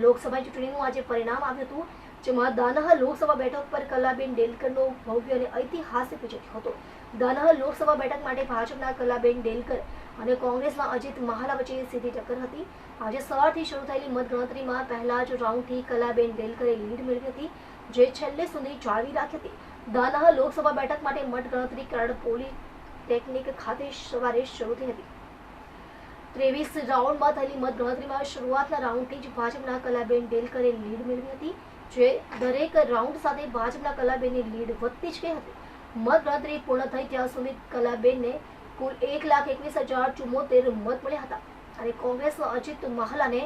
લોકસભા ચૂંટણીનું આજે પરિણામ આવ્યું હતું, જેમાં દાનહ લોકસભા બેઠક પર કલાબેન ડેલકરનો ભવ્ય અને ઐતિહાસિક વિજય હતો. દાનહ લોકસભા બેઠક માટે ભાજપના કલાબેન ડેલકર અને કોંગ્રેસના અજીત મહાલા વચ્ચે સીધી ટક્કર હતી. આજે સવારથી શરૂ થયેલી મતગણતરીમાં પહેલા જ રાઉન્ડથી કલાબેન ડેલકરે લીડ મેળવી હતી, જે છેલ્લે સુધી જાળવી રાખી હતી. દાનહ લોકસભા બેઠક માટે મતગણતરી કરાડ પોલિટેકનિક ખાતે સવારે શરૂ થઈ હતી. ત્રેવીસ રાઉન્ડમાં થયેલી મતગણતરીમાં શરૂઆતના રાઉન્ડથી જ ભાજપના કલાબેન ડેલકરે લીડ મેળવી હતી, જે દરેક રાઉન્ડ સાથે ભાજપના કલાબેનની લીડ વધતી જ ગઈ હતી. મતગણતરી પૂર્ણ થઈ ત્યાં સુધી કલાબેનને કુલ એક લાખ એકવીસ હજાર ચુમ્મોતેર મત મળ્યા હતા અને કોંગ્રેસના અજીત મહાલાને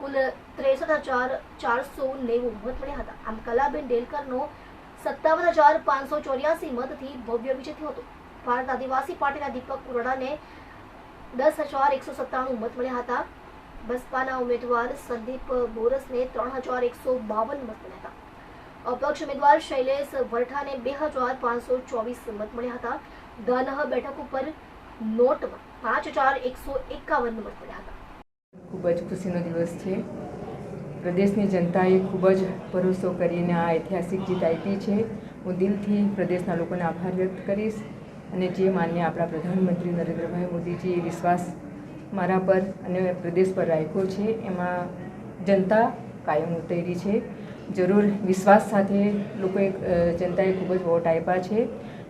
કુલ ત્રેસઠ હજાર ચારસો નેવું મત મળ્યા હતા. આમ કલાબેન ડેલકરનો સત્તાવન હજાર પાંચસો ચોર્યાસી મતથી ભવ્ય વિજય થયો હતો. ભારત આદિવાસી પાર્ટીના દીપક કુરડાને દસ હજાર એકસો સત્તાણું મત મળ્યા હતા. બસપાના ઉમેદવાર સંદીપ બોરસને ત્રણ હજાર એકસો બાવન મત મળ્યા હતા. અપક્ષ ઉમેદવાર શૈલેષ વરઠાને બે હજાર પાંચસો ચોવીસ મત મળ્યા હતા. ગાનહ બેઠક ઉપર નોટમાં પાંચ હજાર એકસો એકાવન મત મળ્યા હતા. ખૂબ જ ખુશીનો દિવસ છે. પ્રદેશની જનતાએ ખૂબ જ ભરોસો કરીને આ ઐતિહાસિક જીત આપી છે. હું દિલથી પ્રદેશના લોકોને આભાર વ્યક્ત કરીશ. અને જે માન્ય આપણા પ્રધાનમંત્રી નરેન્દ્રભાઈ મોદીજીએ વિશ્વાસ મારા પર અને પ્રદેશ પર રાખ્યો છે એમાં જનતા કાયમ ઉતરી છે. જરૂર વિશ્વાસ સાથે લોકોએ જનતાએ ખૂબ જ વોટ આપ્યા છે.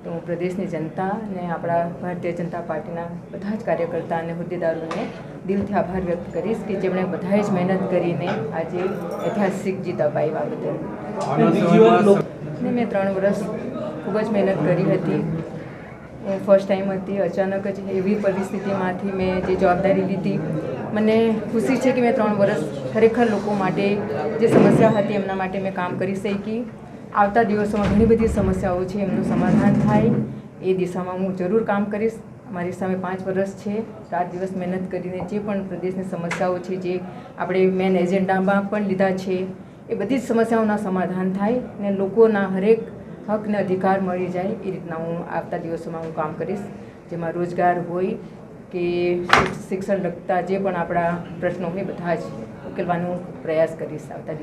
તો હું પ્રદેશની જનતા અને આપણા ભારતીય જનતા પાર્ટીના બધા જ કાર્યકર્તા અને હોદ્દેદારોને દિલથી આભાર વ્યક્ત કરીશ કે જેમણે બધાએ જ મહેનત કરીને આજે ઐતિહાસિક જીત અપાવ્યા બદલ ને મેં ત્રણ વર્ષ ખૂબ જ મહેનત કરી હતી. હું ફર્સ્ટ ટાઈમ હતી. અચાનક જ એવી પરિસ્થિતિમાંથી મેં જે જવાબદારી લીધી. મને ખુશી છે કે મેં ત્રણ વર્ષ ખરેખર લોકો માટે જે સમસ્યા હતી એમના માટે મેં કામ કરી શકી. આવતા દિવસોમાં ઘણી બધી સમસ્યાઓ છે, એમનું સમાધાન થાય. એ દિશામાં હું જરૂર કામ કરીશ. મારી સામે પાંચ વર્ષ છે. રાત દિવસ મહેનત કરીને જે પણ પ્રદેશની સમસ્યાઓ છે, જે આપણે મેન એજન્ડામાં પણ લીધા છે, એ બધી જ સમસ્યાઓના સમાધાન થાય ને લોકોના હરેક હક ને અધિકાર મળી જાય એ રીતના હું આવતા દિવસોમાં હું કામ કરીશ. જેમાં રોજગાર હોય કે શિક્ષણ લગતા જે પણ આપણા પ્રશ્નો હોય બધા જ ઉકેલવાનો પ્રયાસ કરીશ આવતા